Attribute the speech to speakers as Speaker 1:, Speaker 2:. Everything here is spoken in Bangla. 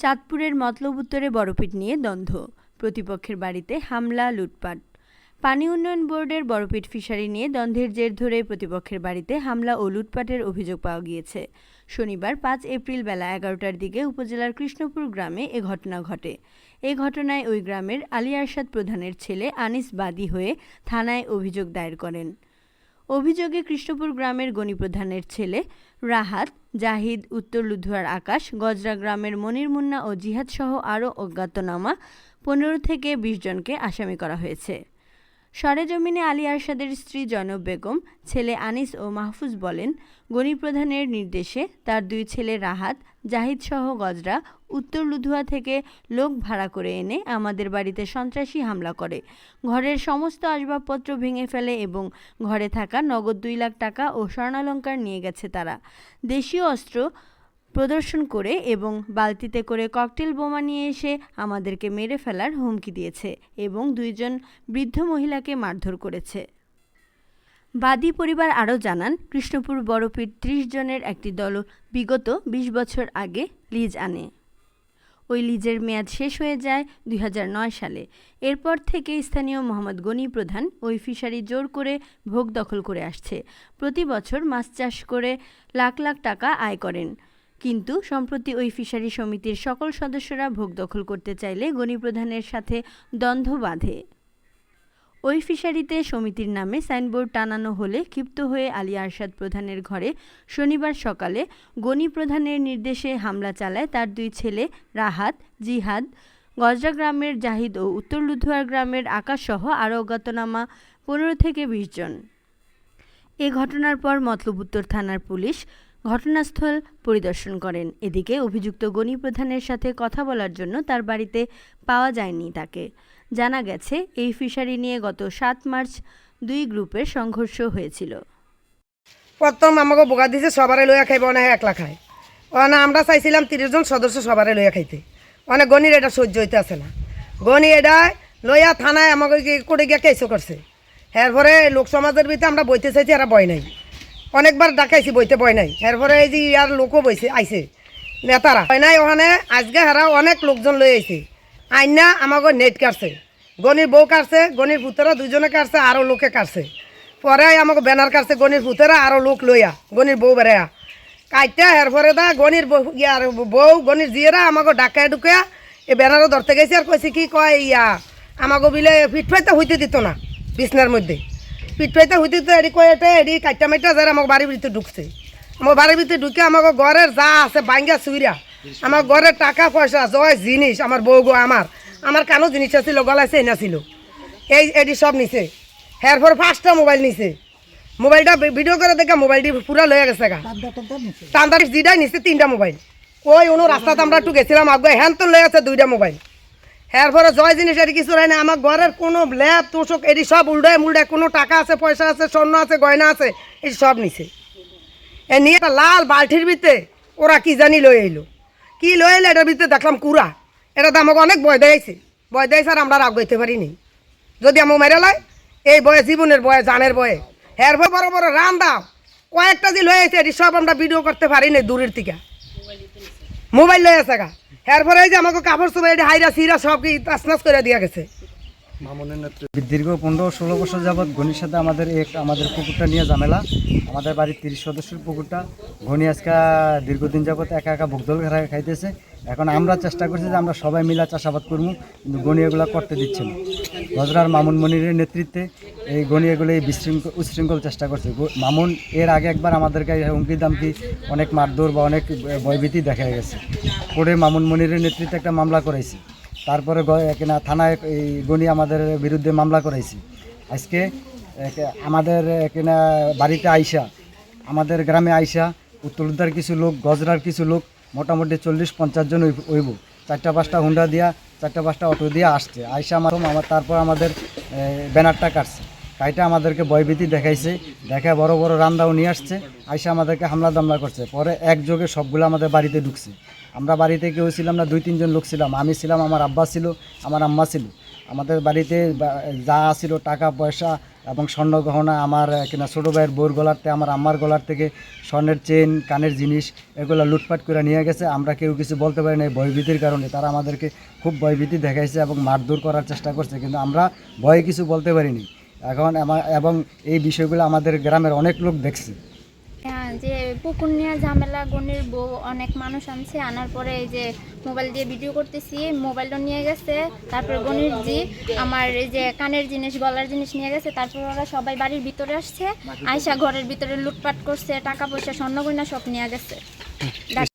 Speaker 1: চাঁদপুরের মতলব উত্তরে বড়পিট নিয়ে দ্বন্দ্ব। প্রতিপক্ষের বাড়িতে হামলা, লুটপাট। পানি উন্নয়ন বোর্ডের বড়পিট ফিশারি নিয়ে দ্বন্দ্বের জের ধরে প্রতিপক্ষের বাড়িতে হামলা ও লুটপাটের অভিযোগ পাওয়া গিয়েছে। শনিবার পাঁচ এপ্রিল বেলা এগারোটার দিকে উপজেলার কৃষ্ণপুর গ্রামে এ ঘটনা ঘটে। এ ঘটনায় ওই গ্রামের আলী আরশাদ প্রধানের ছেলে আনিস বাদী হয়ে থানায় অভিযোগ দায়ের করেন। অভিযোগে কৃষ্ণপুর গ্রামের গণিপ্রধানের ছেলে রাহাত, জাহিদ, উত্তর লুধুয়ার আকাশ, গজরা গ্রামের মনির মুন্না ও জিহাদসহ আরও অজ্ঞাতনামা পনেরো থেকে বিশ জনকে আসামি করা হয়েছে। সরেজমিনে আলী আরশাদের স্ত্রী জনব বেগম, ছেলে আনিস ও মাহফুজ বলেন গণি প্রধানের নির্দেশে তার দুই ছেলে রাহাত, জাহিদ সহ গজরা উত্তর লুধুয়া থেকে লোক ভাড়া করে এনে আমাদের বাড়িতে সন্ত্রাসী হামলা করে। ঘরের সমস্ত আসবাবপত্র ভেঙে ফেলে এবং ঘরে থাকা নগদ দুই লাখ টাকা ও স্বর্ণালঙ্কার নিয়ে গেছে তারা। দেশীয় অস্ত্র প্রদর্শন করে এবং বালতিতে করে ককটেল বোমা নিয়ে এসে আমাদেরকে মেরে ফেলার হুমকি দিয়েছে এবং দুইজন বৃদ্ধ মহিলাকে মারধর করেছে। বাদী পরিবার আরও জানান, কৃষ্ণপুর বড়পীঠ ত্রিশ জনের একটি দল বিগত ২০ বছর আগে লিজ আনে। ওই লিজের মেয়াদ শেষ হয়ে যায় দুই হাজার নয় সালে। এরপর থেকে স্থানীয় মোহাম্মদ গনি প্রধান ওই ফিশারি জোর করে ভোগ দখল করে আসছে। প্রতি বছর মাছ চাষ করে লাখ লাখ টাকা আয় করেন। কিন্তু সম্প্রতি ওই ফিশারি সমিতির সকল সদস্যরা ভোগ দখল করতে চাইলে গণিপ্রধানের সাথে দ্বন্দ্ব বাঁধে। ওই ফিশারিতে সমিতির নামে সাইনবোর্ড টানানো হলে ক্ষিপ্ত হয়ে আলী আরশাদ প্রধানের ঘরে শনিবার সকালে গনি প্রধানের নির্দেশে হামলা চালায় তার দুই ছেলে রাহাত, জিহাদ, গজরা গ্রামের জাহিদ ও উত্তর লুধুয়ার গ্রামের আকাশসহ আরও অজ্ঞাতনামা পনেরো থেকে বিশ জন। এ ঘটনার পর মতলব উত্তর থানার পুলিশ ঘটনাস্থল পরিদর্শন করেন। এদিকে অভিযুক্ত গণি প্রধানের সাথে কথা বলার জন্য তার বাড়িতে পাওয়া যায়নি তাকে। জানা গেছে, এই ফিশারি নিয়ে গত সাত মার্চ দুই গ্রুপের সংঘর্ষ হয়েছিল।
Speaker 2: প্রথম আমাকে বোকা দিছে, সবারে লইয়া খাইব না একলা খায়। না আমরা চাইছিলাম তিরিশ জন সদস্য সবারে লইয়া খাইতে। অনেক গণির এটা সহ্য হইতে আছে না। গণি এটা লইয়া থানায় আমাকে করে গিয়া কেসও করছে। এরপরে লোক সমাজের ভিতরে আমরা বইতে চাইছি, এরা বয় নাই। অনেকবার ডাকাইছি, বইতে বয় নাই। এরপরে এই যে ইয়ার লোকও বইছে, আইছে। নেতারা। হয় নাই ওখানে, আজকে হারা অনেক লোকজন লই আইছে। আইনা আমাকে নেট কাটছে। গণির বউ কাটছে, গণির পুতরা দুজনে কাটছে আরও লোকে কাটছে। পরে আমাকে ব্যানার কাটছে, গণির পুতরা আরও লোক লইয়া, গণির বউ বেড়ায়া। কাইটা এরপরে দা, গণির বউ- ইয়ার বউ, গণির জিয়েরা আমাকে ডাকায় ঢুকিয়া, এই ব্যানারও ধরতে গেছে আর কইছে কি কয় ইয়া আমাকে বিলে পিঠ ফাইতে হইতে দিত না, বিছনার মধ্যে। পিঠ ফাইতে হইতে দিত এডি কয় এটা এডি কাইটা মাইটা যারা আমাকে বাড়ির ভিতরে ঢুকছে। আমার বাড়ির ভিতরে ঢুকে আমাকে ঘরের যা আছে বাঙ্গা সুইরা আমার ঘরের টাকা পয়সা জয় জিনিস আমার বউ গো আমার আমার কানো জিনিস আছিল গলায় চেইন ছিল এই এডি সব নিছে। হ্যার পর পাঁচটা মোবাইল নিছে। মোবাইলটা ভিডিও করে দেখে মোবাইলটি পুরা লয়ে গেছে গা। টান্দারি যেটাই নিছে। তিনটা মোবাইল। ওই অনু রাস্তাতে আমরা একটু গেছিলাম আগে হ্যান তো লয়ে গেছে দুইটা মোবাইল। হ্যার পরে জয় জিনিস, এটি কিছু হয় না। আমার ঘরের কোনো ল্যাব তোষক, এটি সব উল্টায় মুল্টায়, কোনো টাকা আছে, পয়সা আছে, স্বর্ণ আছে, গয়না আছে, এটি সব নিছে। এ নিয়ে একটা লাল বালতির ভিতরে ওরা কি জানি লয়ে এলো। কি লয়ে এলো, এটার ভিতরে দেখলাম কুড়া। এটা তো আমাকে অনেক বয় দেয়াইছে বয় দেয়াইছে আর আমরা রাগ গইতে পারিনি। যদি আমাকে মেরে লয়, এই বয়ে, জীবনের বয়ে, জানের বয়ে। ভয় বড় বড় রান দাও। কয়েকটা যে লয়ে আছে এটি সব আমরা ভিডিও করতে পারি না দূরের থেকে মোবাইল লয়ে আছে গা। হ্যার পরে এই যে আমাকে কাপড় চোপড় এটা হাইরা সিরা সব কি তাসনাস করে দিয়া গেছে।
Speaker 3: দীর্ঘ পনেরো ষোলো বছর যাবৎ ঘনির সাথে আমাদের এক আমাদের পুকুরটা নিয়ে ঝামেলা। আমাদের বাড়ির তিরিশ সদস্যের পুকুরটা। ঘনি আজকে দীর্ঘদিন যাবৎ একা একা ভোগদল খাই খাইতেছে। এখন আমরা চেষ্টা করছি যে আমরা সবাই মিলা চাষাবাদ করব কিন্তু গনি এগুলো করতে দিচ্ছে না। হজরার মামুন মনিরের নেতৃত্বে এই এগুলো এই বিশৃঙ্খল উচ্ছৃঙ্খল চেষ্টা করছে। মামুন এর আগে একবার আমাদেরকে হুমকি দামকি অনেক মারধর বা অনেক ভয়ভীতি দেখা গেছে। করে মামুন মনিরের নেতৃত্বে একটা মামলা করেছে তারপরে কিনা থানায় এই গনি আমাদের বিরুদ্ধে মামলা করাইছি। আজকে আমাদের কিনা বাড়িতে আইসা, আমাদের গ্রামে আইসা, উত্তরদার কিছু লোক, গজরার কিছু লোক মোটামুটি চল্লিশ পঞ্চাশ জন হইব- চারটা পাঁচটা হুন্ডা দিয়া, চারটা পাঁচটা অটো দিয়ে আসছে। আইসা আমার আমার তারপর আমাদের ব্যানারটা কাটছে। কাইটা আমাদেরকে ভয়ভীতি দেখাইছে, দেখে বড় বড় রান্দাও নিয়ে আসছে। আইসা আমাদেরকে হামলা দামলা করছে। পরে একযোগে সবগুলো আমাদের বাড়িতে ঢুকছে। আমরা বাড়িতে কেউ ছিলাম না, দুই তিনজন লোক ছিলাম। আমি ছিলাম, আমার আব্বা ছিল, আমার আম্মা ছিল। আমাদের বাড়িতে যা ছিল টাকা, পয়সা এবং স্বর্ণ গহনা আমার কিনা ছোটো ভাইয়ের বোর গলারতে আমার আম্মার গলার থেকে স্বর্ণের চেন, কানের জিনিস এগুলো লুটপাট করে নিয়ে গেছে। আমরা কেউ কিছু বলতে পারি না ভয়ভীতির কারণে। তারা আমাদেরকে খুব ভয়ভীতি দেখাইছে এবং মারধর করার চেষ্টা করছে, কিন্তু আমরা ভয়ে কিছু বলতে পারিনি। এখন এবং এই বিষয়গুলো আমাদের গ্রামের অনেক লোক দেখছে।
Speaker 4: যে পুকুর নিয়ে ঝামেলা, গনির বউ, অনেক মানুষ আনছে। আনার পরে এই যে মোবাইল দিয়ে ভিডিও করতেছি মোবাইলটা নিয়ে গেছে। তারপর গনির জি, আমার এই যে কানের জিনিস, গলার জিনিস নিয়ে গেছে। তারপর ওরা সবাই বাড়ির ভিতরে আসছে। আয়সা ঘরের ভিতরে লুটপাট করছে, টাকা পয়সা স্বর্ণ গয়না সব নিয়ে গেছে।